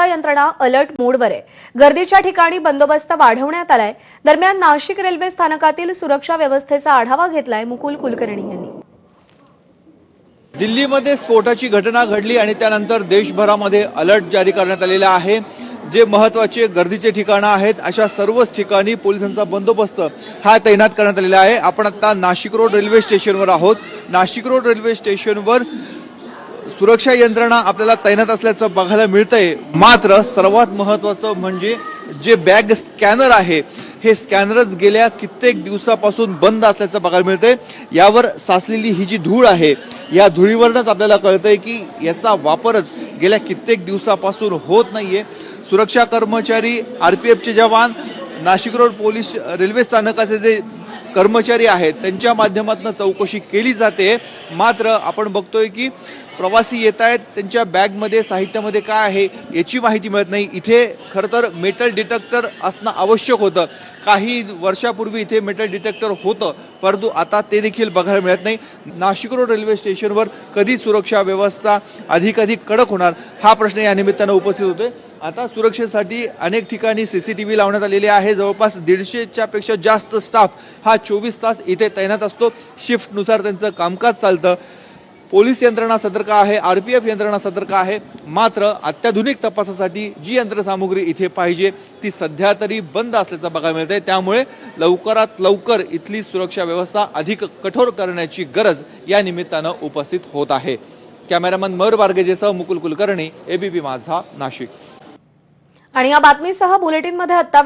सुरक्षा यंत्रणा अलर्ट मोडवर आहे. गर्दीच्या ठिकाणी बंदोबस्त वाढवण्यात आलाय. दरम्यान नाशिक रेल्वे स्थानकातील सुरक्षा व्यवस्थेचा आढावा घेतलाय मुकुल कुलकर्णी यांनी. दिल्लीमध्ये स्फोटाची घटना घडली आणि त्यानंतर देशभरामध्ये अलर्ट जारी करण्यात आलेला आहे. जे महत्त्वाचे गर्दीचे ठिकाणं आहेत अशा सर्वच ठिकाणी पोलिसांचा बंदोबस्त हा तैनात करण्यात आलेला आहे. आपण आता नाशिक रोड रेल्वे स्टेशनवर आहोत. नाशिक रोड रेल्वे स्टेशनवर सुरक्षा यंत्रणा आपल्याला तैनात असल्याचं बघायला मिळतंय. मात्र सर्वात महत्वाचं म्हणजे जे बॅग स्कॅनर आहे हे स्कॅनरच गेल्या कित्येक दिवसापासून बंद असल्याचं बघायला मिळतंय. यावर साचलेली ही जी धूळ आहे या धुळीवरनच आपल्याला कळतंय की याचा वापरच गेल्या कित्येक दिवसापासून होत नाहीये. सुरक्षा कर्मचारी आर पी एफचे जवान नाशिक रोड पोलीस रेल्वे स्थानकाचे जे कर्मचारी आहेत त्यांच्या माध्यमातून चौकशी केली जाते. मात्र आपण बघतोय की प्रवासी येत आहेत त्यांच्या बॅगमध्ये साहित्यामध्ये काय आहे याची माहिती मिळत नाही. इथे खरं तर मेटल डिटेक्टर असणं आवश्यक होतं. काही वर्षापूर्वी इथे मेटल डिटेक्टर होतं परंतु आता ते देखील बघायला मिळत नाही. नाशिक रोड रेल्वे स्टेशनवर कधी सुरक्षा व्यवस्था अधिकाधिक कडक होणार हा प्रश्न या निमित्तानं उपस्थित होतोय. आता सुरक्षेसाठी अनेक ठिकाणी सीसीटीव्ही लावण्यात आलेले आहे. जवळपास दीडशेच्या पेक्षा जास्त स्टाफ हा चोवीस तास इथे तैनात असतो. शिफ्टनुसार त्यांचं कामकाज चालतं. पोलीस यंत्रणा सतर्क आहे आरपीएफ यंत्रणा सतर्क आहे. मात्र अत्याधुनिक तपासासाठी जी यंत्रसामुग्री इथे पाहिजे ती सध्या तरी बंद असल्याचं बघायला आहे त्यामुळे लवकरात लवकर इथली सुरक्षा व्यवस्था अधिक कठोर करण्याची गरज या निमित्तानं उपस्थित होत आहे. कॅमेरामन मयूर बार्गेजेसह मुकुल कुलकर्णी एबीपी माझा नाशिक. आणि या बातमीसह बुलेटिनमध्ये आत्ता